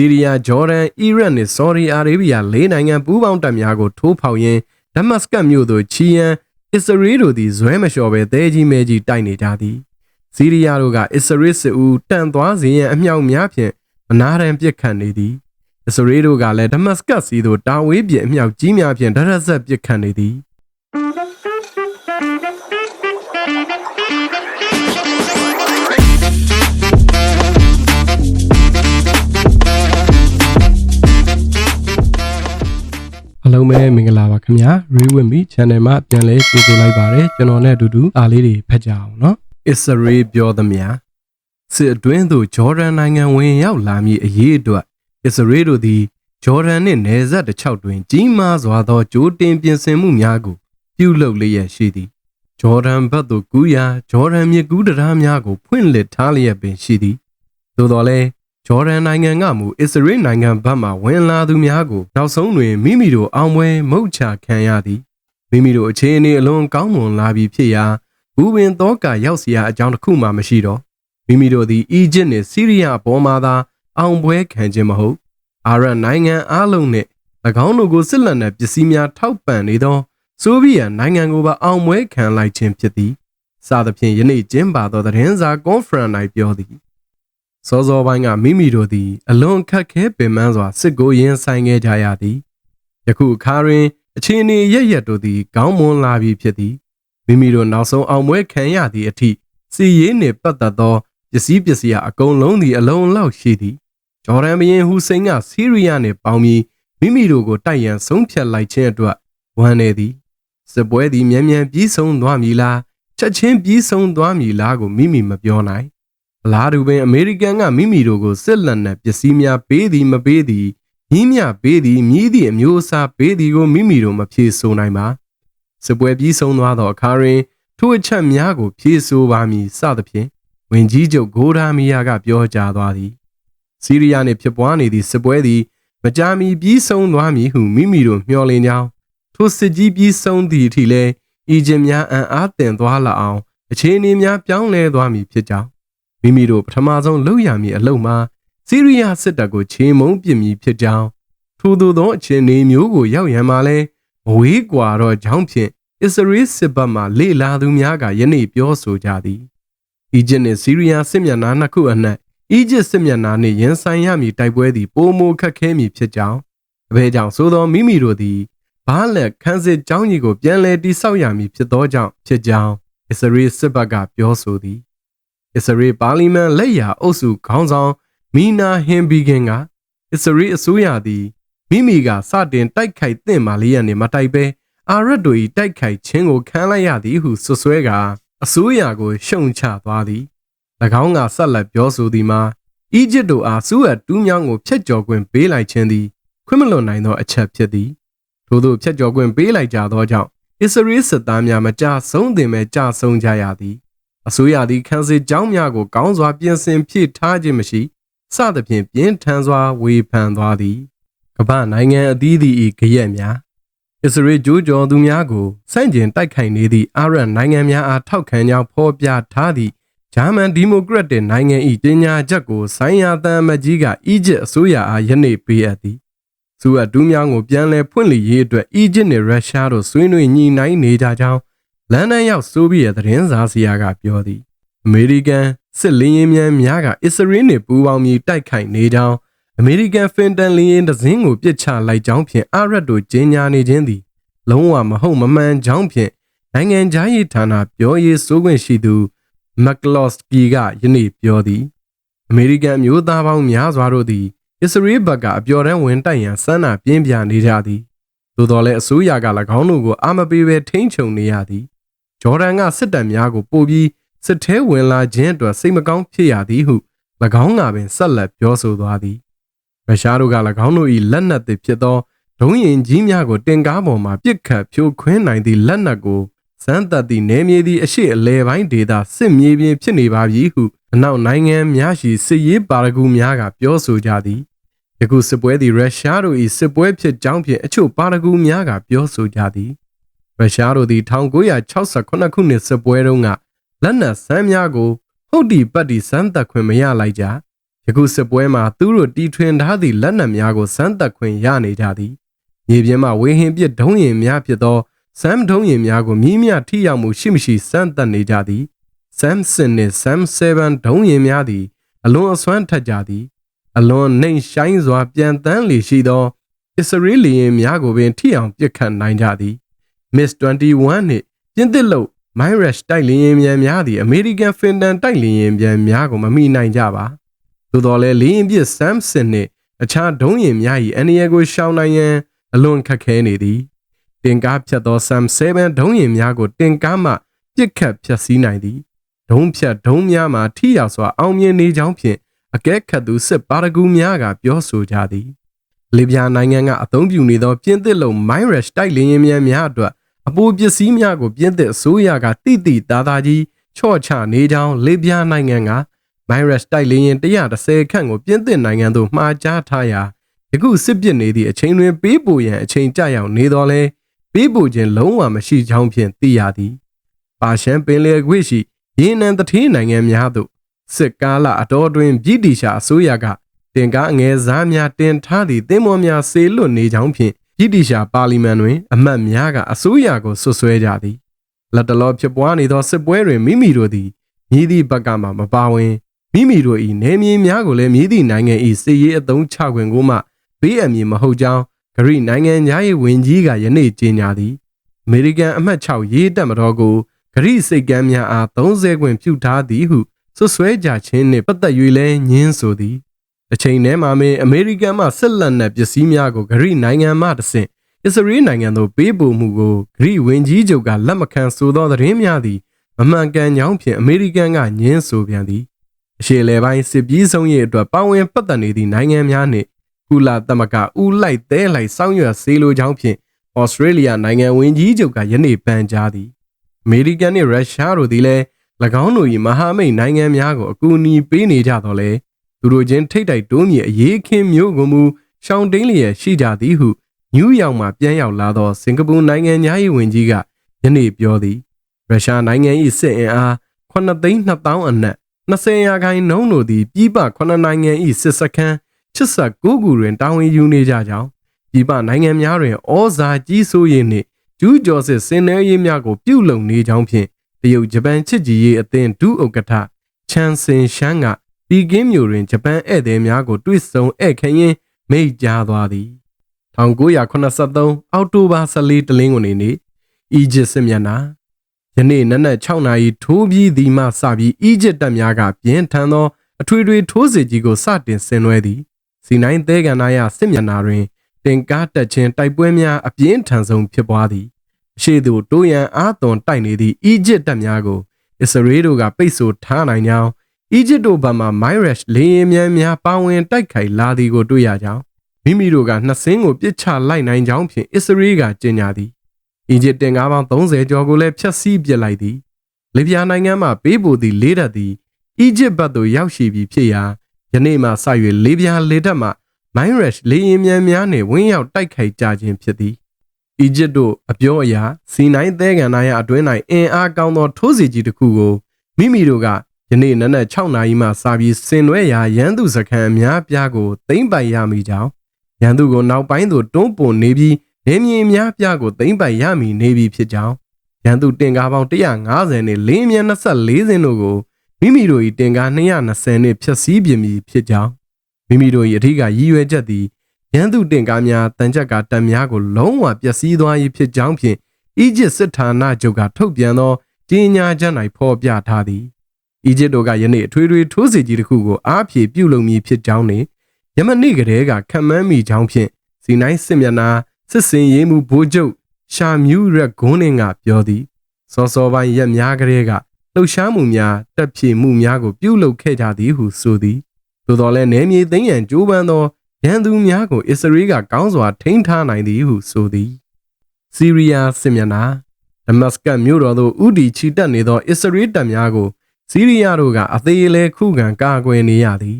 စီးရီးယားဂျော်ဒန်အီရတ်နဲ့ဆော်ဒီအာရေဗီးယားလေးနိုင်ငံပူးပေါင်းတပ်များကိုထိုးဖောက်ရင်းဒမတ်စကတ်မြို့သို့ချီရန်အစ္စရေးတို့သည်ဇွဲမလျှော်ပဲတဲကြီးမဲကြီးတိုက်နေကြသည်စီးရီးယားတို့ကအစ္စရေးစစ်ဦးတန်သွားစေရန်အမြောက်များဖြင့်မနာရန်ပစ်ခတ်နေသည်အစ္စရေးတို့ကလည်းဒမတ်စကတ်စီသို့တာဝေးပြင်းအမြောက်ကြီးများဖြင့်ဒရက်ဆက်ပစ်ခတ်နေသည် အားလုံးပဲမင်္ဂလာပါခင်ဗျာ Rewinme Channel မှာပြန်လဲကြိုဆိုလိုက်ပါတယ်ကျွန်တော်နဲ့အတူတူအားလေးတွေဖတ်ကြအောင်နော် Israel ပြောသမျှစစ်အတွင်းသို့ဂျော်ဒန်နိုင်ငံဝင်ရောက်လာမည်အရေးအတွက် Israel တို့သည်ဂျော်ဒန်နှင့်နယ်စပ်တစ်လျှောက်တွင်ကြီးမားစွာသောကြိုးတင်ပြင်ဆင်မှုများကိုပြုလုပ်လျက်ရှိသည်ဂျော်ဒန်ဘက်သို့ကူးရာဂျော်ဒန်မြစ်ကူးတရားများကိုဖွင့်လှစ်ထားလျက်ပင်ရှိသည်သို့တော်လည်း ဂျော်ဒန်နိုင်ငံကမူအစ္စရေးနိုင်ငံဘက်မှဝင်လာသူများကိုနောက်ဆုံးတွင်မိမိတို့အောင်ပွဲမုတ်ချခံရသည်မိမိတို့အခြေအနေအလွန်ကောင်းမွန်လာပြီဖြစ်ရာဘူဝင်သောကရောက်စရာအကြောင်းတစ်ခုမှမရှိတော့မိမိတို့သည်အီဂျစ်နှင့်ဆီးရီးယားပေါ်မှသာအောင်ပွဲခံခြင်းမဟုတ်အာရပ်နိုင်ငံအလုံးနှင့်၎င်းတို့ကိုစစ်လက်နက်ပစ္စည်းများထောက်ပံ့နေသောဆိုဗီယက်နိုင်ငံကိုပါအောင်ပွဲခံလိုက်ခြင်းဖြစ်သည်စသဖြင့်ယနေ့ကျင်းပသောသတင်းစာကွန်ဖရင့်၌ပြောသည် စောစောပိုင်းကမိမိတို့သည် အလွန်ခက်ခဲပင်ပန်းစွာစစ်ကိုရင်ဆိုင်ခဲ့ကြရသည်ယခုအခါတွင်အခြေအနေရရက်တို့သည်ကောင်းမွန်လာပြီဖြစ်သည်မိမိတို့နောက်ဆုံးအောင်ပွဲခံရသည့်အထိစီရေးနှင့်ပတ်သက်သောပစ္စည်းပစ္စည်းအကုန်လုံးသည်အလုံးလောက်ရှိသည်ဂျော်ဒန်ဘရင်ဟူစိန်ကဆီးရီးယားနှင့်ပေါင်းပြီးမိမိတို့ကိုတိုက်ရန်ဆုံးဖြတ်လိုက်ခြင်းအတွက်ဝမ်းနေသည်စစ်ပွဲသည်မြန်မြန်ပြီးဆုံးသွားမည်လားချက်ချင်းပြီးဆုံးသွားမည်လားကိုမိမိမပြောနိုင် အလားတူပင်အမေရိကန်ကမိမိတို့ကိုစစ်လက်နက်ပစ္စည်းများပေးသည်မပေးသည်မြင်းမြပေးသည်မြည်သည့်အမျိုးအစားပေးသည်ကိုမိမိတို့မဖြေဆိုနိုင်ပါစစ်ပွဲပြီးဆုံးသွားသောအခါတွင်ထိုအချက်များကိုဖြေဆိုပါမည်စသဖြင့်ဝင်ကြီးချုပ်ဂိုဒါမီယာကပြောကြားသွားသည်စီးရီးယားနှင့်ဖြစ်ပွားနေသည့်စစ်ပွဲသည်မကြာမီပြီးဆုံးသွားမည်ဟုမိမိတို့မျှော်လင့်ကြောင်းထိုစစ်ကြီးပြီးဆုံးသည့်အထိလည်းအီဂျစ်များအံ့အားသင့်သွားလာအောင်အခြေအနေများပြောင်းလဲသွားမည်ဖြစ်ကြောင်း မိမိတို့ပထမဆုံးလုပ်ရမည်အလုပ်မှာစီးရီးယားစစ်တပ်ကိုချေမှုန်းပစ်မည်ဖြစ်ကြောင်းထို့သောသောအခြေအနေမျိုးကိုရောက်ရန်မှာလဲမဝေးကွာတော့ကြောင်းဖြင့်အစ္စရေးစစ်ဘက်မှလေလာသူများကယနေ့ပြောဆိုကြသည်အီဂျစ်နှင့်စီးရီးယားစစ်မျက်နှာနှစ်ခုအနက်အီဂျစ်စစ်မျက်နှာနှင့်ရင်ဆိုင်ရမည်တိုက်ပွဲသည်ပိုမိုခက်ခဲမည်ဖြစ်ကြောင်းအဘဲကြောင့်သို့သောမိမိတို့သည်ဘားလက်ခန်းစစ်ကြောင်းကြီးကိုပြန်လည်တိဆောက်ရမည်ဖြစ်သောကြောင့်ဖြစ်ကြောင်းအစ္စရေးစစ်ဘက်ကပြောဆိုသည် အစ္စရေးပါလီမန်လက်ရာအုပ်စုခေါင်းဆောင်မီနာဟင်ဘီဂင်ကအစ္စရေးအစိုးရသည်မိမိကစတင်တိုက်ခိုက်သင့်မာလေးရနေမတိုက်ပဲအာရတ်တို့၏တိုက်ခိုက်ခြင်းကိုခံလိုက်ရသည်ဟုဆွဆွဲကအစိုးရကိုရှုံချသွားသည်၎င်းကဆက်လက်ပြောဆိုသည်မှာအီဂျစ်တို့အားစူးအပ်တူးမြောင်းကိုဖျက်ကျော်ခွင့်ပေးလိုက်ခြင်းသည်ခွင့်မလွန်နိုင်သောအချက်ဖြစ်သည်ထို့သောဖျက်ကျော်ခွင့်ပေးလိုက်ကြသောကြောင့်အစ္စရေးစစ်သားများမကြဆုံးတင်မဲ့ကြဆုံးကြရသည် အစိုးရသည်ခန်းစစ်ကြောင်းများကိုကောင်းစွာပြင်ဆင်ဖြည့်ထားခြင်းမရှိစသဖြင့်ပြင်းထန်စွာဝေဖန်သွားသည်ကမ္ဘာနိုင်ငံအသီးသီး၏ကြရက်များအစ္စရေးဂျိုးကျော်သူများကိုစန့်ကျင်တိုက်ခိုက်နေသည့်အာရတ်နိုင်ငံများအားထောက်ခံကြောင်းဖော်ပြထားသည့်ဂျာမန်ဒီမိုကရက်တစ်နိုင်ငံ၏ပညာချက်ကိုဆိုင်ရာတန်မကြီးကအီဂျစ်အစိုးရအားယနေ့ပေးအပ်သည်စူအဒူးများကိုပြန်လည်ဖွင့်လှစ်ရေးအတွက်အီဂျစ်နှင့်ရုရှားတို့ဆွေးနွေးညှိနှိုင်းနေကြကြောင်း လန်ဒန်ရောက်ဆိုဗီယက်သတင်းစာဆရာကပြောသည်အမေရိကန်စစ်လင်းရင်များများကအစ္စရေးနှင့်ပူးပေါင်းပြီးတိုက်ခိုက်နေကြောင်းအမေရိကန်ဖင်တန်လင်းရင်တစင်းကိုပစ်ချလိုက်ကြောင်းဖြင့်အာရတ်တို့ကြေညာနေခြင်းသည်လုံးဝမဟုတ်မမှန်ကြောင်းဖြင့်နိုင်ငံခြားရေးဌာနပြောရေးဆိုခွင့်ရှိသူမက်ကလော့စကီကယနေ့ပြောသည်အမေရိကန်မျိုးသားပေါင်းများစွာတို့သည်အစ္စရေးဘက်ကအပျော်တမ်းဝင်တိုက်ရန်စမ်းနာပြင်းပြနေကြသည်သို့တော်လည်းအစိုးရက၎င်းတို့ကိုအာမပေးပဲထိန်းချုပ်နေရသည် ဂျော်ဒန်ကစစ်တပ်များကိုပို့ပြီးစစ်ထဲဝင်လာခြင်းအတွက်စိတ်မကောင်းဖြစ်ရသည်ဟု၎င်းကပင်ဆက်လက်ပြောဆိုသွားသည်ရုရှားတို့က၎င်းတို့၏လက်နက်သစ်ဖြစ်သောဒုံးရင်ကြီးများကိုတင်ကားပေါ်မှပစ်ခတ်ဖြိုခွင်းနိုင်သည့်လက်နက်ကိုစမ်းသပ်သည့်နေမြေသည့်အရှိအလဲပိုင်းဒေသစစ်မြေပြင်ဖြစ်နေပါပြီဟုအနောက်နိုင်ငံများရှိစစ်ရေးပါရဂူများကပြောဆိုကြသည်ယခုစစ်ပွဲသည်ရုရှားတို့၏စစ်ပွဲဖြစ်ကြောင်းဖြင့်အချို့ပါရဂူများကပြောဆိုကြသည် ရုရှားတို့သည်1968ခုနှစ်စစ်ပွဲတုန်းကလက်နက်စမ်းများကိုဟုတ်ဒီပတ်ဒီစမ်းသပ်ခွင့်မရလိုက်ကြယယခုစစ်ပွဲမှာသူတို့တီထွင်ထားသည့်လက်နက်များကိုစမ်းသပ်ခွင့်ရနေကြသည်မြေပြင်မှဝေဟင်ပစ်ဒုံးရင်များဖြစ်သောဆမ်ဒုံးရင်များကိုမြင်းမြထိရောက်မှုရှိမရှိစမ်းသပ်နေကြသည်ဆမ်ဆင်နှင့်ဆမ်7ဒုံးရင်များသည်အလွန်အစွမ်းထက်ကြသည် အလွန်နှိမ်ဆိုင်စွာပြန်တန်းလေရှိသောအစ္စရေးလီယင်များကိုပင်ထိအောင်ပစ်ခတ်နိုင်ကြသည် Miss 21နှင့်ပြင်သစ်လို့ Myrash တိုက်လျင်မြန်များသည့် American Finland တိုက်လျင်မြန်များကိုမမိနိုင်ကြပါသို့တော်လည်းလင်းပြစ် Samson နှင့်အခြားဒုံးရင်များ၏အန္တရာယ်ကိုရှောင်နိုင်ရန်အလွန်ခက်ခဲနေသည်တင်ကားဖြတ်သော Sam 7ဒုံးရင်များကိုတင်ကားမှပြစ်ခတ်ဖျက်ဆီးနိုင်သည်ဒုံးဖြတ်ဒုံးများမှာထိရောက်စွာအောင်မြင်နေကြောင်းဖြင့်အကဲခတ်သူစစ်ပါရဂူများကပြောဆိုကြသည်လီဗျာနိုင်ငံကအသုံးပြုနေသောပြင်သစ်လုံ Myrash တိုက်လျင်မြန်များအတွက် အပိုပစ္စည်းများကိုပြင်သစ်အစိုးရကတိတိသားသားကြီးချော့ချနေကြောင်းလေပြားနိုင်ငံက virus တိုက်လျင်130ခန့်ကိုပြင်သစ်နိုင်ငံသို့မှာကြားထားရာယခုစစ်ပစ်နေသည့်အချိန်တွင်ပေးပို့ရန်အချိန်ကြာရောက်နေတော်လဲပေးပို့ခြင်းလုံးဝမရှိကြောင်းဖြင့်သိရသည်။ပါရှန်ပင်လယ်ခွေရှိရေနံတထေးနိုင်ငံများသို့စစ်ကားလအတော်တွင်ပြည်တီရှာအစိုးရကတင်ကားအငယ်စားများတင်ထားသည့်သင်္ဘောများဆေလွတ်နေကြောင်းဖြင့် ပြည်တီရှာပါလီမန်တွင် အမတ်များကအစိုးရကိုဆွဆွဲကြသည်လက်တလောဖြစ်ပွားနေသောစစ်ပွဲတွင်မိမိတို့သည်မြည်သည့်ဘက်ကမှမပါဝင်မိမိတို့၏နေမြေများကိုလည်းမြည်သည့်နိုင်ငံ၏စစ်ရေးအုံချခွင့်ကိုမှဘေးအမည်မဟုတ်ကြောင်းဂရိနိုင်ငံသား၏ဝင်ကြီးကယနေ့ကြေညာသည်အမေရိကန်အမှတ်6ရေးတက်မတော်ကိုဂရိစိတ်ကမ်းများအား30ခွင့်ပြုထားသည်ဟုဆွဆွဲကြခြင်းနှင့်ပတ်သက်၍လည်းညင်းဆိုသည် အချိန်ထဲမှာမင်းအမေရိကန်မှဆက်လက်နက်ပစ္စည်းများကိုဂရိနိုင်ငံမှတဆင့်အစ္စရေးနိုင်ငံသို့ပေးပို့မှုကိုဂရိဝင်ကြီးချုပ်ကလက်မခံဆိုသောသတင်းများသည်မမှန်ကန်ကြောင်းဖြင့်အမေရိကန်ကညင်းဆိုပြန်သည်အရှေ့လေပိုင်းစစ်ပြေးဆုံးရေးအတွက်ပါဝင်ပတ်သက်နေသည့်နိုင်ငံများနှင့်ကုလသမဂ္ဂဦးလိုက်သဲလိုက်စောင်းရွက်စေလိုကြောင်းဖြင့်ဩစတြေးလျနိုင်ငံဝင်ကြီးချုပ်ကယနေ့ပန်ကြားသည်အမေရိကန်နှင့်ရုရှားတို့သည်လည်း၎င်းတို့၏မဟာမိတ်နိုင်ငံများကိုအကူအညီပေးနေကြတော့လေ သူတို့ချင်းထိတ်တိုက်တိုးမြည်အရေးခင်းမျိုးကိုမူရှောင်းတိန်လျက်ရှိကြသည်ဟုနယူးယောက်မှပြန်ရောက်လာသောစင်ကာပူနိုင်ငံသား၏ဝန်ကြီးကယနေ့ပြောသည်ရုရှားနိုင်ငံ၏စစ်အင်အား9သိန်း2000အနက်20ရာခိုင်နှုန်းတို့သည်ပြည်ပ9နိုင်ငံ၏စစ်စခန်း89ခုတွင်တာဝန်ယူနေကြကြောင်းပြည်ပနိုင်ငံများတွင်ဩဇာကြီးစိုးရေးနှင့်ကျူးကျော်စစ်ဆင်နွှဲရေးများကိုပြုလုပ်နေကြောင်းဖြင့်တရုတ်ဂျပန်ချစ်ကြည်ရေးအသင်းဒုဥက္ကဋ္ဌချန်စင်ရှန်းက ပီကင်းမြို့တွင်ဂျပန်ဧည့်သည်များကိုတွေ့ဆုံဧည့်ခံရင်းမိတ်ကြားသွားသည်1983အောက်တိုဘာ14တလင်းကိုနေနေ့အီဂျစ်စစ်မျက်နှာယနေ့နနက်6နာရီထိုးပြီးသည်မှစပြီးအီဂျစ်တပ်များကပြင်းထန်သောအထွေထွေထိုးစစ်ကြီးကိုစတင်ဆင်နွှဲသည်စီနိုင်သဲကန္နာရစစ်မျက်နှာတွင်တင်ကားတက်ခြင်းတိုက်ပွဲများအပြင်းထန်ဆုံးဖြစ်ပွားသည်အရှိသူတိုးရန်အားသွန်တိုက်နေသည့်အီဂျစ်တပ်များကိုအစ္စရေးတို့ကပိတ်ဆို့ထားနိုင်ကြောင်း အီဂျစ်တို့ဘက်မှ Myrash လေယာဉ်များများပါဝင်တိုက်ခိုက်လာသည်ကိုတွေ့ရကြောင်းမိမိတို့ကနှစ်စင်းကိုပြစ်ချလိုက်နိုင်ကြောင်းဖြင့်အစ္စရေးကကြေညာသည်အီဂျစ်တင်ကားပေါင်း30ကျော်ကိုလည်းဖျက်ဆီးပစ်လိုက်သည်လီဗျာနိုင်ငံမှပေးပို့သည့်လေးတပ်သည်အီဂျစ်ဘက်သို့ရောက်ရှိပြီးဖြစ်ရာယနေ့မှစ၍လီဗျာလေတပ်မှ Myrash လေယာဉ်များများနှင့်ဝင်းရောက်တိုက်ခိုက်ကြခြင်းဖြစ်သည်အီဂျစ်တို့အပြောအရာစီနိုင်သဲကန်နာရအတွင်း၌အင်အားကောင်းသောထိုးစီကြီးတစ်ခုကိုမိမိတို့က ယနေ့နနက်6နာရီမှစပြီးဆင်နွဲရာရန်သူစခန်းအများပြားကိုသိမ့်ပိုင်ရမိကြောင်းရန်သူကိုနောက်ပိုင်းသို့တွန်းပို့နေပြီးနေမြေအများပြားကိုသိမ့်ပိုင်ရမိနေပြီဖြစ်ကြောင်းရန်သူတင်ကားပေါင်း150နဲ့လင်းမြန်24စင်းတို့ကိုမိမိတို့၏တင်ကား220နှင့်ဖျက်ဆီးပြင်ပြီဖြစ်ကြောင်းမိမိတို့၏အထူးကရည်ရွယ်ချက်သည်ရန်သူတင်ကားများတန်ကြပ်ကတပ်များကိုလုံးဝပျက်စီးသွား၏ဖြစ်ကြောင်းဖြင့်အီဂျစ်စစ်ဌာနချုပ်ကထုတ်ပြန်သောကြေညာချက်၌ဖော်ပြထားသည် အီဂျစ်တို့ကယနေ့အထွေထွေထိုးစစ်ကြီးတစ်ခုကိုအားဖြည့်ပြုလုပ်မည်ဖြစ်ကြောင်းနှင့်ယမနေ့ကတည်းကခံမှန်းမိကြောင်းဖြင့်စီနိုင်စစ်မျက်နှာစစ်စင်ရေးမှုဘိုးချုပ်ရှာမြူးရက်ဂွန်းနင်ကပြောသည်စောစောပိုင်းရက်များကလေးကလှုပ်ရှားမှုများတက်ဖြည့်မှုများကိုပြုလုပ်ခဲ့ကြသည်ဟုဆိုသည်သို့တော်လည်းနေမြေသိမ်းရန်ကြိုးပမ်းသောရန်သူများကိုအစ္စရေးကကောင်းစွာထိန်းထားနိုင်သည်ဟုဆိုသည်စီးရီးယားစစ်မျက်နှာဒမတ်စကတ်မြို့တော်သို့ဥတီချီတက်နေသောအစ္စရေးတပ်များကို စီးရီးယားတို့ကအသေးလဲခုခံကာကွယ်နေရသည်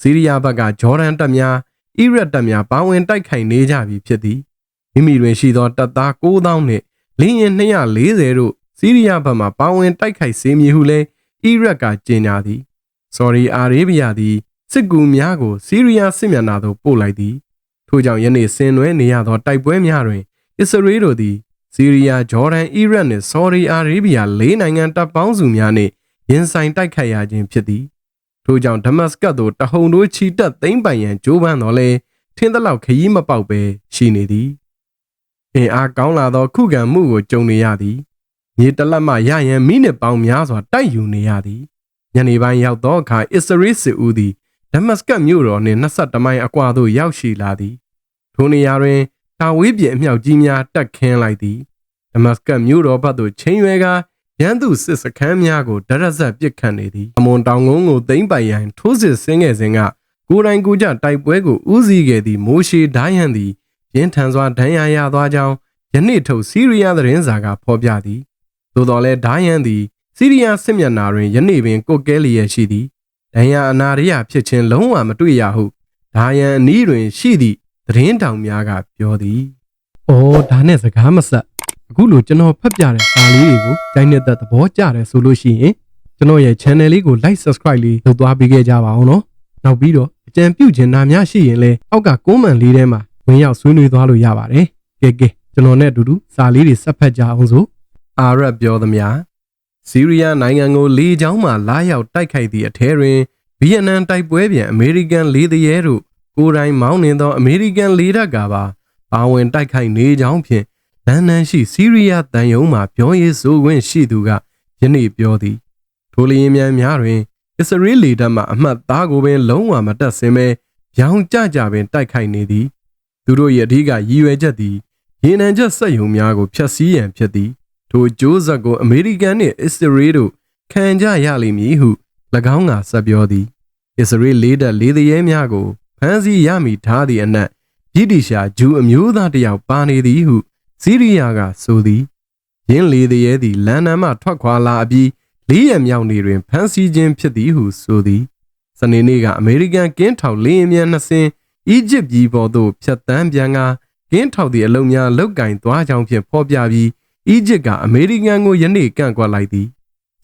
စီးရီးယားဘက်ကဂျော်ဒန်တပ်များအီရတ်တပ်များပါဝင်တိုက်ခိုက်နေကြပြီဖြစ်သည်မိမိတွင်ရှိသောတပ်သား9000နှင့်လင်းရင်240တို့စီးရီးယားဘက်မှပါဝင်တိုက်ခိုက်စေမည်ဟုလည်းအီရတ်ကကြေညာသည်ဆော်ဒီအာရေဗျသည်စစစ်ကူများကိုစီးရီးယားစစ်မျက်နှာသို့ပို့လိုက်သည်ထို့ကြောင့်ယနေ့ဆင်နွှဲနေရသောတိုက်ပွဲများတွင်အစ္စရေးတို့သည်စီးရီးယားဂျော်ဒန်အီရတ်နှင့်ဆော်ဒီအာရေဗျလေးနိုင်ငံတပ်ပေါင်းစုများနှင့် ရင်ဆိုင်တိုက်ခိုက်ရခြင်းဖြစ်သည်ထို့ကြောင့်ဒမတ်စကတ်သို့တဟုန်တို့ချီတက်သိမ်းပိုင်ရန်ကြိုးပမ်းတော်လဲထင်းသလောက်ခရီးမပေါက်ပဲရှိနေသည်အင်အားကောင်းလာသောခုခံမှုကိုကြုံနေရသည်မြေတလက်မှရရန်မိနစ်ပေါင်းများစွာတိုက်ယူနေရသည်ညနေပိုင်းရောက်သောအခါအစ္စရေးစစ်ဦးသည်ဒမတ်စကတ်မြို့တော်နှင့်22မိုင်အကွာသို့ရောက်ရှိလာသည်ထိုနေရာတွင်တာဝေးပြင်းအမြောက်ကြီးများတက်ခင်းလိုက်သည်ဒမတ်စကတ်မြို့တော်ဘက်သို့ချိန်ရွယ်ကာ ရန်သူစစ်စခန်းများကိုဒရက်ဆက်ပစ်ခတ်နေသည်အမွန်တောင်ကုန်းကိုသိမ်းပိုင်ရန်ထိုးစစ်ဆင်းခဲ့စဉ်ကကိုယ်တိုင်ကိုကြတိုက်ပွဲကိုဦးစီးခဲ့သည့်မိုးရှေဒိုင်းဟန်သည်ရင်းထန်စွာဒဏ်ရာရသွားကြောင်းယနေ့ထုတ်စီးရီးယားသတင်းစာကဖော်ပြသည်သို့တော်လည်းဒိုင်းဟန်သည်စီးရီးယားစစ်မျက်နှာတွင်ယနေ့ပင်ကိုကဲလျက်ရှိသည်ဒဏ်ရာအနာရရဖြစ်ခြင်းလုံးဝမတွေ့ရဟုဒိုင်းဟန်အနီးတွင်ရှိသည့်သတင်းတောင်များကပြောသည်။အော်ဒါနဲ့စကားမဆက် အခုလိုကျွန်တော်ဖတ်ပြတဲ့စာလေးတွေကိုကြိုင်းနေတဲ့သဘောကျတယ်ဆိုလို့ရှိရင်ကျွန်တော်ရဲ့ channel လေးကို like subscribe လေးလုပ်သွားပေးခဲ့ကြပါအောင်နော်။နောက်ပြီးတော့အကြံပြုချင်တာများရှိရင်လည်းအောက်က comment လေးထဲမှာဝင်ရောက်ဆွေးနွေးသွားလို့ရပါတယ်။ကဲကဲကျွန်တော်နဲ့အတူတူစာလေးတွေဆက်ဖတ်ကြအောင်စို့။အာရပ်ပြောသမျှစီးရီးယားနိုင်ငံကိုလေကြောင်းမှလာရောက်တိုက်ခိုက်သည့်အထဲတွင်ဗီယက်နမ်တိုက်ပွဲပြန်အမေရိကန်လေတရဲတို့ကိုယ်တိုင်မောင်းနှင်သောအမေရိကန်လေတပ်ကပါပါဝင်တိုက်ခိုက်နေကြောင်းဖြင့် လန်ဒန်ရှိစီးရီးယားတန်ယုံမှပြောရေးဆိုခွင့်ရှိသူကယနေ့ပြောသည်ထိုလျင်မြန်များတွင်အစ္စရေးလေတပ်မှအမှတ်သားကိုပင်လုံးဝမတက်ဆင်းပဲရောင်ကြကြပင်တိုက်ခိုက်နေသည်သူတို့၏အဓိကရည်ရွယ်ချက်သည်ရေနံချက်စက်ယုံများကိုဖျက်ဆီးရန်ဖြစ်သည်ထိုကြိုးဆက်ကိုအမေရိကန်နှင့်အစ္စရေးတို့ခံကြရလိမ့်မည်ဟု၎င်းကဆက်ပြောသည်အစ္စရေးလေးတပ်လေးသည်ရဲများကိုဖမ်းဆီးရမိထားသည့်အနက်ဗြိတိရှာဂျူအမျိုးသားတယောက်ပါနေသည်ဟု စီးရီးယားကဆိုသည်ရင်းလေသည်ရဲသည်လန်ဒန်မှထွက်ခွာလာအပြီးလေးရမြောက်နေတွင်ဖမ်းဆီးခြင်းဖြစ်သည်ဟုဆိုသည်စနေနေ့ကအမေရိကန်ကင်းထောက်လေယာဉ်မြန်နှစ်စင်းအီဂျစ်ပြည်ပေါ်သို့ဖြတ်တန်းပြန်ကကင်းထောက်သည့်အလုံများလောက်ကင်သွားကြောင်းဖြင့်ဖော်ပြပြီးအီဂျစ်ကအမေရိကန်ကိုယနေ့ကန့်ကွက်လိုက်သည်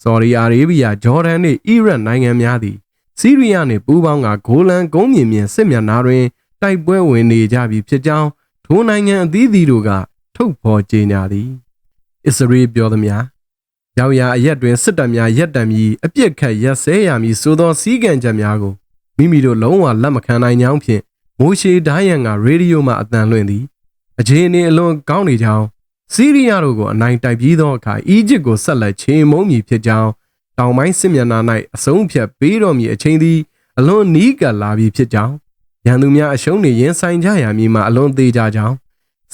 ဆော်ဒီအာရေဗျဂျော်ဒန်နှင့်အီရတ်နိုင်ငံများသည်စီးရီးယားနှင့်ပူးပေါင်းကဂိုလန်ကုန်းမြင့်မြင့်စစ်မျက်နှာတွင်တိုက်ပွဲဝင်နေကြပြီဖြစ်ကြောင်းထိုနိုင်ငံအသီးသီးတို့က ထုတ်ဖော်ကြေညာသည်အစ္စရေးပြောသည်များရောက်ရာအရက်တွင်စစ်တပ်များရက်တံပြီးအပြစ်ခတ်ရက်စဲရမည်ဆိုသောစီးကံချက်များကိုမိမိတို့လုံးဝလက်မခံနိုင်ကြောင်းဖြင့်မိုးရှေဒိုင်းယန်ကရေဒီယိုမှအတန်လွှင့်သည်အခြေအနေအလွန်ကောင်းနေကြောင်းစီးရီးယားတို့ကိုအနိုင်တိုက်ပြီးသောအခါအီဂျစ်ကိုဆက်လက်ချေမုန်းမည်ဖြစ်ကြောင်းတောင်ပိုင်းစစ်မျက်နှာ၌အဆုံးဖြတ်ပေးတော်မူအချိန်သည်အလွန်နီးကပ်လာပြီဖြစ်ကြောင်းရန်သူများအရှုံးနေရင်ဆိုင်ကြရမည်မှာအလွန်သေးကြကြောင်း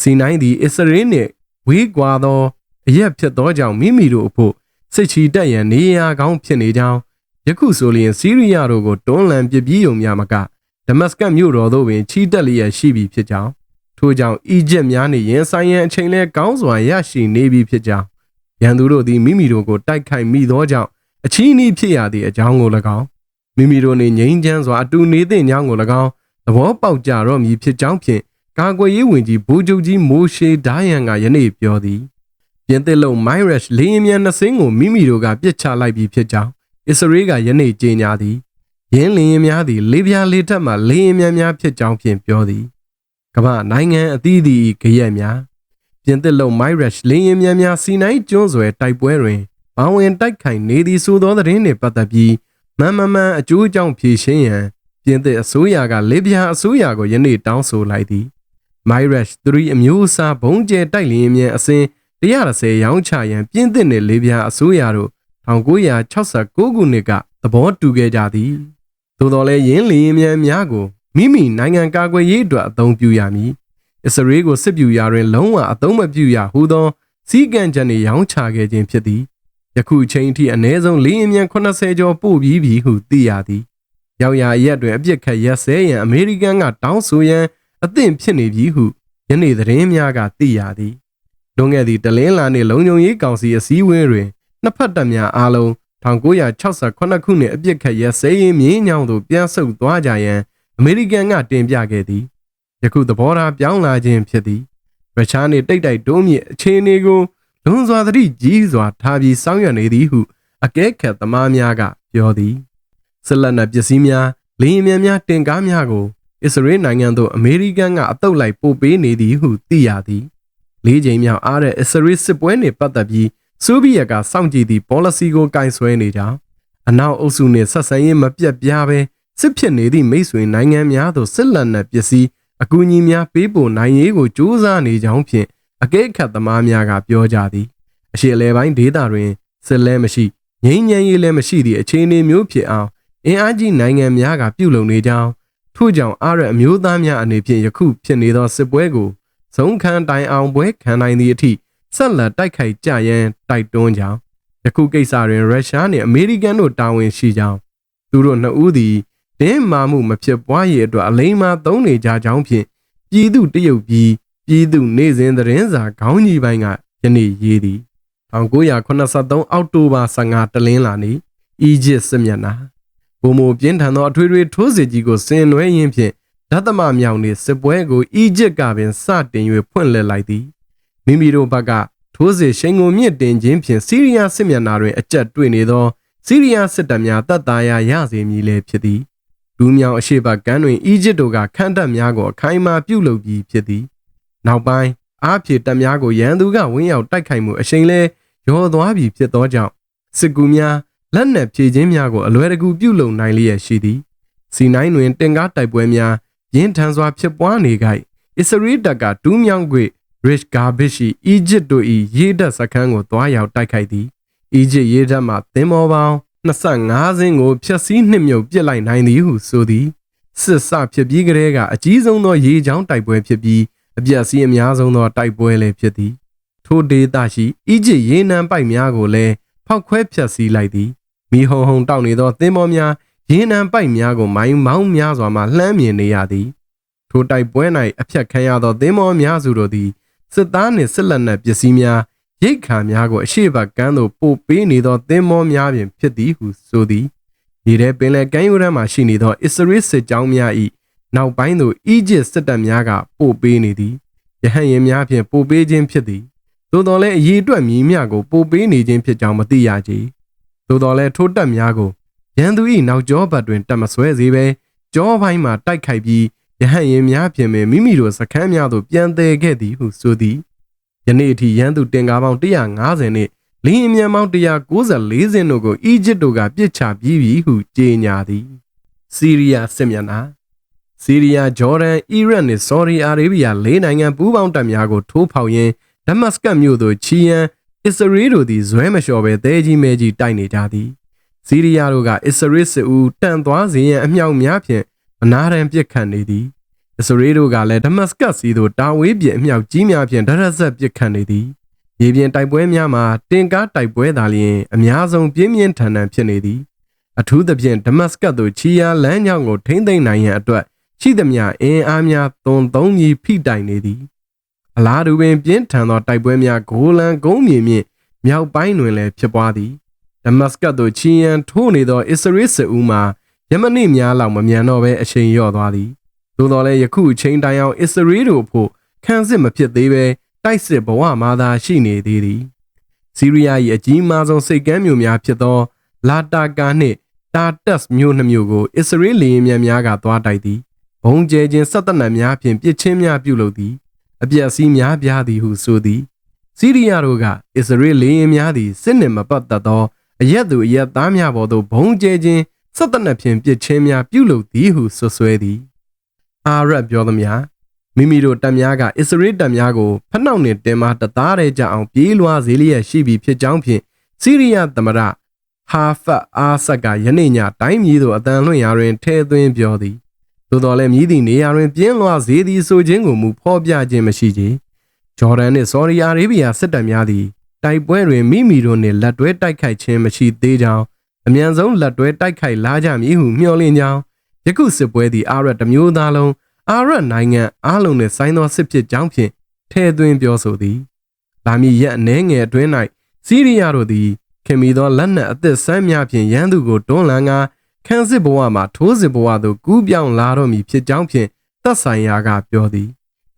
စီနိုင်သည်အစ္စရေးနှင့်ဝေးကွာသောအရက်ဖြစ်သောကြောင့်မိမိတို့အဖို့စစ်ချီတက်ရန်နေရာကောင်းဖြစ်နေကြောင်းယခုဆိုလျင်စီးရီးယားတို့ကိုတွန်းလှန်ပစ်ပြီးုံများမကဒမတ်စကတ်မြို့တော်သို့ပင်ချီတက်လျက်ရှိပြီဖြစ်ကြောင်းထို့ကြောင့်အီဂျစ်များနှင့်ရင်ဆိုင်ရန်အချိန်လဲကောင်းစွာရရှိနေပြီဖြစ်ကြောင်းရန်သူတို့သည်မိမိတို့ကိုတိုက်ခိုက်မိသောကြောင့်အချီးနှီးဖြစ်ရသည့်အကြောင်းကို၎င်းမိမိတို့နှင့်ငြိမ်းချမ်းစွာအတူနေသည့်ကြောင်းကို၎င်းသဘောပေါက်ကြတော့မည်ဖြစ်ကြောင်းဖြင့် ကာကွယ်ရေးဝန်ကြီးဗိုလ်ချုပ်ကြီးမိုရှေဒိုင်းယန်ကယနေ့ပြောသည်ပြင်သစ်လုံမိုင်းရက်ရှ်လေယာဉ်မြန်နှစင်းကိုမိမိတို့ကပြစ်ချလိုက်ပြီးဖြစ်ကြောင်းအစ္စရေးကယနေ့ကြေညာသည်ရင်းလင်းရင်များသည်လေပြားလေထက်မှလေရင်များများဖြစ်ကြောင်းဖြင့်ပြောသည်ကမ္ဘာနိုင်ငံအသီးသီးဂရက်များပြင်သစ်လုံမိုင်းရက်ရှ်လေရင်များများစီနိုင်ကျွန်းဆွယ်တိုက်ပွဲတွင်ဘောင်ဝင်တိုက်ခိုင်နေသည်ဆိုသောသတင်းနှင့်ပတ်သက်ပြီးမန်မမှန်အကျိုးအကြောင်းဖြေရှင်းရန်ပြင်သစ်အစိုးရကလေပြားအစိုးရကိုယနေ့တောင်းဆိုလိုက်သည် Myrash 3အမျိုးအစားဘုံကျဲတိုက်လျင်မြန်အစင်း130ရောင်းချရန်ပြင်သစ်နှင့်လေပြားအစိုးရတို့1969ခုနှစ်ကသဘောတူခဲ့ကြသည်သို့တော်လည်းယင်းလျင်မြန်များကိုမိမိနိုင်ငံကာကွယ်ရေးအတွက်အသုံးပြုရမည်အစ္စရေးကိုစစ်ပြူရာတွင်လုံးဝအသုံးမပြုရဟုသောစီကံချက်နှင့်ရောင်းချခဲ့ခြင်းဖြစ်သည်ယခုချိန်ထိအနည်းဆုံးလေးရင်မြန်80ကျော်ပို့ပြီးပြီဟုသိရသည်ရောက်ရာရက်တွင်အပြစ်ခတ်ရက်စဲရန်အမေရိကန်ကတောင်းဆိုရန် အသင့်ဖြစ်နေပြီဟုယနေ့သတင်းများကသိရသည်လွန်ခဲ့သည့်တလင်းလာနှင့်လုံခြုံရေးကောင်စီအစည်းအဝေးတွင်နှစ်ဖက်တပ်များအားလုံး1968ခုနှစ်အပြစ်ခတ်ရက်စဲရင်မြင်းညောင်သို့ပြန်ဆုတ်သွားကြရန်အမေရိကန်ကတင်ပြခဲ့သည်ယခုသဘောထားပြောင်းလာခြင်းဖြစ်သည်ရုရှားနှင့်တိတ်တိုက်တိုးမြင့်အခြေအနေကိုလွန်စွာသတိကြီးစွာထားပြီးစောင့်ရနေသည်ဟုအကဲခတ်သမားများကပြောသည်ဆက်လက်နက်ပစ္စည်းများလေယာဉ်မြန်များတင်ကားများကို အစ္စရေးနိုင်ငံသို့အမေရိကန်ကအတုပ်လိုက်ပို့ပေးနေသည်ဟုသိရသည်လေးချိန်မြောက်အားတဲ့အစ္စရေးစစ်ပွဲနှင့်ပတ်သက်ပြီးဆိုဗီယက်ကစောင့်ကြည့်သည့် policy ကိုကင်ဆယ်နေကြောင်းအနောက်အုပ်စုနှင့်ဆက်ဆံရေးမပြတ်ပြားပဲစစ်ဖြစ်နေသည့်မိတ်ဆွေနိုင်ငံများသို့စစ်လက်နက်ပစ္စည်းအကူအညီများပေးပို့နိုင်ရေးကိုစ조사နေကြောင်းဖြင့်အကဲခတ်သမားများကပြောကြသည်အရှေ့အလဲပိုင်းဒေသတွင်စစ်လဲမရှိငြိမ်းချမ်းရေးလည်းမရှိသည့်အခြေအနေမျိုးဖြစ်အောင်အင်အားကြီးနိုင်ငံများကပြုလုပ်နေကြောင်း ထို့ကြောင့်အားရအမျိုးသားများအနေဖြင့်ယခုဖြစ်နေသောစစ်ပွဲကိုဇုံခံတိုင်အောင်ပွဲခံနိုင်သည့်အထိဆက်လက်တိုက်ခိုက်ကြရန်တိုက်တွန်းကြောင်းယခုကိစ္စတွင်ရုရှားနှင့်အမေရိကန်တို့တာဝန်ရှိကြောင်းသူတို့နှစ်ဦးသည်တင်းမာမှုမဖြစ်ပွားရေးအတွက်အလိမ္မာသုံးနေကြကြောင်းဖြင့်ပြည်သူတရုတ်ပြည်ပြည်သူနေစဉ်သတင်းစာခေါင်းကြီးပိုင်းကယနေ့ရေးသည်1983အောက်တိုဘာ15တလင်းလာနေ့အီဂျစ်စစ်မျက်နှာ ဘုံမိုပြင်းထန်သောအထွေထွေထိုးစစ်ကြီးကိုဆင်နွှဲရင်းဖြင့်ဓာတ်သမမြောင်နေစစ်ပွဲကိုအီဂျစ်ကပင်စတင်၍ဖွင့်လှစ်လိုက်သည်မိမိတို့ဘက်ကထိုးစစ်ရှိန်ကိုမြင့်တင်ခြင်းဖြင့်စီးရီးယားစစ်မျက်နှာတွင်အကြက်တွေ့နေသောစီးရီးယားစစ်တပ်များတပ်သားရာရစေမည်လည်းဖြစ်သည်လူမြောင်အရှိဘကမ်းတွင်အီဂျစ်တို့ကခန့်တပ်များကိုအခိုင်အမာပြုလုပ်ပြီးဖြစ်သည်နောက်ပိုင်းအားဖြည့်တပ်များကိုရန်သူကဝင်းရောက်တိုက်ခိုက်မှုအရှိန်လဲရောသွားပြီဖြစ်သောကြောင့်စစ်ကူများ လက်နက်ဖြည့်ခြင်းများကိုအလွယ်တကူပြုလုပ်နိုင်လျက်ရှိသည်စီနိုင်တွင်တင်ကားတိုက်ပွဲများရင်းထန်စွာဖြစ်ပွားနေကြအစ္စရေးတပ်ကဒူးမြောင်းခွေ Rich Garbage ရှိအီဂျစ်တို့၏ရေးတပ်စခန်းကိုတွားရောက်တိုက်ခိုက်သည်အီဂျစ်ရေးတပ်မှသင်္ဘောပေါင်း25စင်းကိုဖျက်ဆီးနှိမ့်မြုပ်ပစ်လိုက်နိုင်သည်ဟုဆိုသည်စစ်စဖြစ်ပြီးကတည်းကအကြီးဆုံးသောရေချောင်းတိုက်ပွဲဖြစ်ပြီးအပြတ်စီးအများဆုံးသောတိုက်ပွဲလည်းဖြစ်သည်ထိုဒေသရှိအီဂျစ်ရေနံပိုက်များကိုလည်း ဖောက်ခွဲဖျက်ဆီးလိုက်သည်မိဟုံဟုံတောက်နေသောသင်္ဘောများရေနံပိုက်များကိုမိုင်းမောင်းများစွာမှလှမ်းမြင်နေရသည်ထိုတိုက်ပွဲ၌အဖြတ်ခံရသောသင်္ဘောများစုတို့သည်စစ်သားနှင့်စစ်လက်နက်ပစ္စည်းများရိတ်ခါများကိုအရှိဘကမ်းသို့ပို့ပေးနေသောသင်္ဘောများပင်ဖြစ်သည်ဟုဆိုသည်ဒီထဲပင်လယ်ကမ်းရိုးတန်းမှရှိနေသောအစ္စရေးစစ်ကြောင်းများ၏နောက်ပိုင်းသို့အီဂျစ်စစ်တပ်များကပို့ပေးနေသည်ယဟန်ရင်များဖြင့်ပို့ပေးခြင်းဖြစ်သည် သို့တော်လည်းအရေးအတွက်မြည်မြကိုပို့ပေးနေခြင်းဖြစ်ကြောင်းမသိရကြသို့တော်လည်းထိုးတက်များကိုရန်သူ၏နောက်ကျောဘက်တွင်တက်မဆွဲစေဘဲကြောပိုင်းမှတိုက်ခိုက်ပြီးယဟန်ရင်များဖြင့်မိမိတို့စခန်းများသို့ပြန်သည်ခဲ့သည်ဟုဆိုသည်ယနေ့အထိရန်သူတင်ကားပေါင်း150နှင့်လင်းရင်မြန်ပေါင်း194စင်းတို့ကိုအီဂျစ်တို့ကပြစ်ချပြီးပြီဟုကြေညာသည်စီးရီးယားစစ်မျက်နှာစီးရီးယားဂျော်ဒန်အီရတ်နှင့်ဆော်ဒီအာရေဗျလေးနိုင်ငံပူးပေါင်းတပ်များကိုထိုးဖောက်ရင်း ဒမတ်စကတ်မြို့သို့ချီယန်အစ္စရေးတို့သည်ဇွဲမလျှော်ပဲတဲကြီးမဲကြီးတိုက်နေကြသည်စီးရီးယားတို့ကအစ္စရေးစစ်ဦးတန်သွားစေရန်အမြောက်များဖြင့်အနာရန်ပစ်ခတ်နေသည်အစ္စရေးတို့ကလည်းဒမတ်စကတ်စီသို့တာဝေးပြအမြောက်ကြီးများဖြင့်ဒရက်ဆက်ပစ်ခတ်နေသည်မြေပြင်တိုက်ပွဲများမှာတင်ကားတိုက်ပွဲသာလျှင်အများဆုံးပြင်းပြင်းထန်ထန်ဖြစ်နေသည်အထူးသဖြင့်ဒမတ်စကတ်သို့ချီယာလမ်းကြောင်းကိုထိမ့်သိမ်းနိုင်ရန်အတွက်ရှိသမျှအင်အားများသွန်သုံးပြီးဖိတိုင်နေသည် အလားတူပင်ပြင်းထန်သောတိုက်ပွဲများဂိုလန်ကုန်းမြေမြင့်မြောက်ပိုင်းတွင်လည်းဖြစ်ပွားသည်ဒမတ်စကတ်သို့ချီယန်ထိုးနေသောအစ္စရေးစစ်ဦးမှာယမနိများလောက်မမြန်တော့ဘဲအချိန်လျော့သွားသည်သို့တော်လည်းယခုအချိန်တိုင်အောင်အစ္စရေးတို့ဖို့ခန်းစစ်မဖြစ်သေးဘဲတိုက်စစ်ဘဝမှာသာရှိနေသေးသည်စီးရီးယား၏အကြီးမားဆုံးစိတ်ကမ်းမြို့များဖြစ်သောလာတာကာနှင့်တာတက်စ်မြို့နှမျိုးကိုအစ္စရေးလေယာဉ်များများကသွားတိုက်သည်ဘုံကျဲခြင်းဆက်သက်နက်များဖြင့်ပြစ်ချင်းများပြုလုပ်သည် အပြက်စီးများပြားသည်ဟုဆိုသည်စီးရီးယားတို့ကအစ္စရေးလေယာဉ်များသည်စစ်နှင့်မပတ်သက်သောအရက်သူအရက်သားများပေါ်သို့ဘုံကျဲခြင်းဆက်သက်နက်ဖြင့်ပြစ်ချင်းများပြုလုပ်သည်ဟုဆွဆွဲသည်အာရတ်ပြောသမျှမိမိတို့တပ်များကအစ္စရေးတပ်များကိုဖနှောက်နှင့်တင်မာတသားတဲ့ကြအောင်ပြေးလွှားစေလျက်ရှိပြီဖြစ်ကြောင်းဖြင့်စီးရီးယားသမ္မတဟာဖတ်အာဆက်ကယနေ့ညတိုင်းပြည်သို့အတန်လွှင့်ရာတွင်ထဲသွင်းပြောသည် သို့တော်လည်းမြည်သည့်နေရာတွင်ပြင်းလွှားစေသည်ဆိုခြင်းကိုမူဖော်ပြခြင်းမရှိချေဂျော်ဒန်နှင့်ဆော်ဒီအာရေဗျစစ်တပ်များသည်တိုက်ပွဲတွင်မိမိတို့နှင့်လက်တွဲတိုက်ခိုက်ခြင်းမရှိသေးကြောင်းအမြန်ဆုံးလက်တွဲတိုက်ခိုက်လာကြမည်ဟုမျှော်လင့်ကြောင်းယခုစစ်ပွဲသည်အာရတ်တမျိုးသားလုံးအာရတ်နိုင်ငံအားလုံးနှင့်ဆိုင်သောစစ်ဖြစ်ကြောင်းဖြင့်ထဲသွင်းပြောဆိုသည်လာမည်ရက်အနှဲငယ်အတွင်း၌စီးရီးယားတို့သည်ခင်မီသောလက်နက်အသစ်ဆန်းများဖြင့်ရန်သူကိုတွန်းလှန်ကာ ခန်းစစ်ဘဝမှထိုးစစ်ဘဝသို့ကူးပြောင်းလာတော့မည်ဖြစ်ကြောင်းဖြင့်သက်ဆိုင်ရာကပြောသည်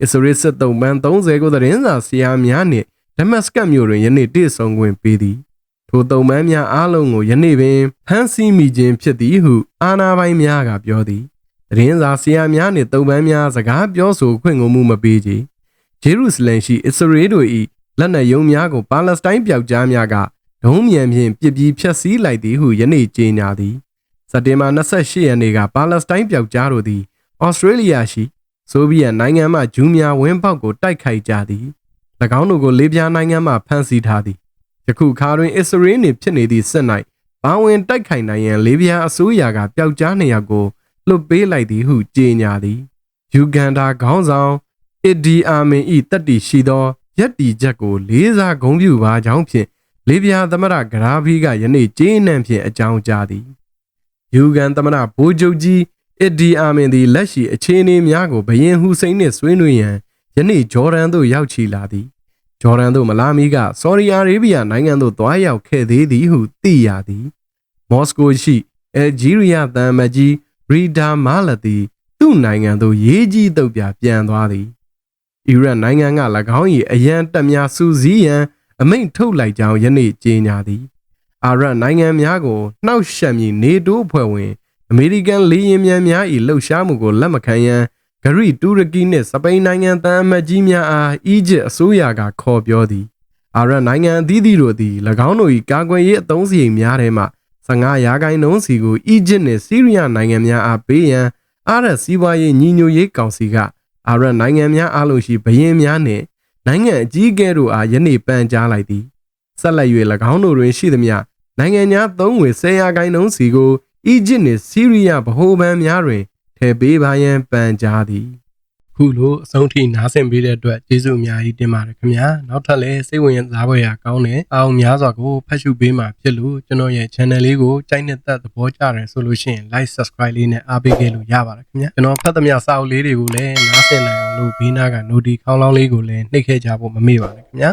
အစ္စရေးစစ်တုံးပန်း30ကိုသတင်းစာဆရာများနှင့်ဒမတ်စကတ်မြို့တွင်ယနေ့တည်ဆုံခွင့်ပေးသည်ထိုတုံပန်းများအားလုံးကိုယနေ့ပင်ဖမ်းဆီးမိခြင်းဖြစ်သည်ဟု အာနာပိုင်များကပြောသည်သတင်းစာဆရာများနှင့်တုံပန်းများစကားပြောဆိုခွင့်ကိုမှုမပေးကြဂျေရုဆလင်ရှိအစ္စရေးတို့၏လက်နက်ရုံးများကိုပါလက်စတိုင်းပြောက်ကြားများကဒုံးမြန်ဖြင့်ပစ်ပြီးဖျက်ဆီးလိုက်သည်ဟုယနေ့ကြေညာသည် စက်တင်ဘာ28ရက်နေ့ကပါလက်စတိုင်းပြောက်ကြားတို့သည်ဩစတြေးလျရှိဆိုဗီယက်နိုင်ငံမှဂျူးများဝင်းပေါက်ကိုတိုက်ခိုက်ကြသည်၎င်းတို့ကိုလေးပြားနိုင်ငံမှဖမ်းဆီးထားသည်ယခုခါတွင်အစ္စရေးနှင့်ဖြစ်နေသည့်စစ်၌ဘာဝင်တိုက်ခိုက်နိုင်ရန်လေးပြားအစိုးရကပျောက်ကြားနေရကိုလွတ်ပေးလိုက်သည်ဟုကြေညာသည်ယူဂန်ဒါခေါင်းဆောင်အစ်ဒီအာမင်၏တက်တီရှိသောရက်တီချက်ကိုလေးစားဂုဏ်ပြုပါကြောင်းဖြင့်လေးပြားသမရဂရာဖီကယနေ့ကျေးနံဖြင့်အကြောင်းကြားသည် ယူဂန်သမရဘိုးချုပ်ကြီးအစ်ဒီအာမင်သည်လက်ရှိအခြေအနေများကိုဘရင်ဟူစိန်နှင့်ဆွေးနွေးရန်ယနေ့ဂျော်ဒန်သို့ရောက်ချီလာသည်ဂျော်ဒန်သို့မလာမီကဆော်ဒီအာရေဗျနိုင်ငံသို့သွားရောက်ခဲ့သေးသည်ဟုသိရသည်မော်စကိုရှိအယ်ဂျီးရီးယားတန်မတ်ကြီးရီဒါမာလတ်သည်သူ့နိုင်ငံသို့ရေးကြီးတုတ်ပြပြန်သွားသည်အီရတ်နိုင်ငံက၎င်း၏အရန်တပ်များစူးစီးရန်အမိန့်ထုတ်လိုက်ကြောင်းယနေ့ကြေညာသည် အာရတ်နိုင်ငံများကိုနှောက်ယှက်မည်နေတိုးအဖွဲ့ဝင်အမေရိကန်လေယာဉ်များများ၏လှုပ်ရှားမှုကိုလက်မခံရန်ဂရိတူရကီနှင့်စပိန်နိုင်ငံတန်အမတ်ကြီးများအားအီဂျစ်အစိုးရကခေါ်ပြောသည်အာရတ်နိုင်ငံအသီးသီးတို့သည်၎င်းတို့၏ကာကွယ်ရေးအသုံးစရိတ်များထဲမှ15ရာခိုင်နှုန်းစီကိုအီဂျစ်နှင့်ဆီးရီးယားနိုင်ငံများအားပေးရန်အာရတ်စီးပွားရေးညီညွတ်ရေးကောင်စီကအာရတ်နိုင်ငံများအားလုံးရှိဘရင်များနှင့်နိုင်ငံအကြီးအကဲတို့အားယနေ့ပန်ကြားလိုက်သည် ဆက်လက်၍၎င်းတို့တွင်ရှိသမျှနိုင်ငံများသုံးငွေ10ရာခိုင်နှုန်းစီကိုအီဂျစ်နှင့်ဆီးရီးယားဗဟိုဘဏ်များတွင်ထည့်ပေးပါရန်ပန်ကြားသည်ခုလိုအဆုံးထိနားဆင်ပေးတဲ့အတွက်ကျေးဇူးအများကြီးတင်ပါတယ်ခင်ဗျာနောက်ထပ်လည်းစိတ်ဝင်စားဖွယ်ရာကောင်းတဲ့အောင်များစွာကိုဖတ်ရှုပေးမှာဖြစ်လို့ကျွန်တော်ရဲ့ channel လေးကိုကြိုက်နေတဲ့သဘောကျတယ်ဆိုလို့ရှိရင် like subscribe လေးနဲ့အားပေးခဲ့လို့ရပါတယ်ခင်ဗျာကျွန်တော်ဖတ်သမျှစာအုပ်လေးတွေကိုလည်းနားဆင်နိုင်အောင်လို့ဘေးနားက notification ခေါင်းလောင်းလေးကိုလည်းနှိပ်ခဲ့ကြဖို့မမေ့ပါနဲ့ခင်ဗျာ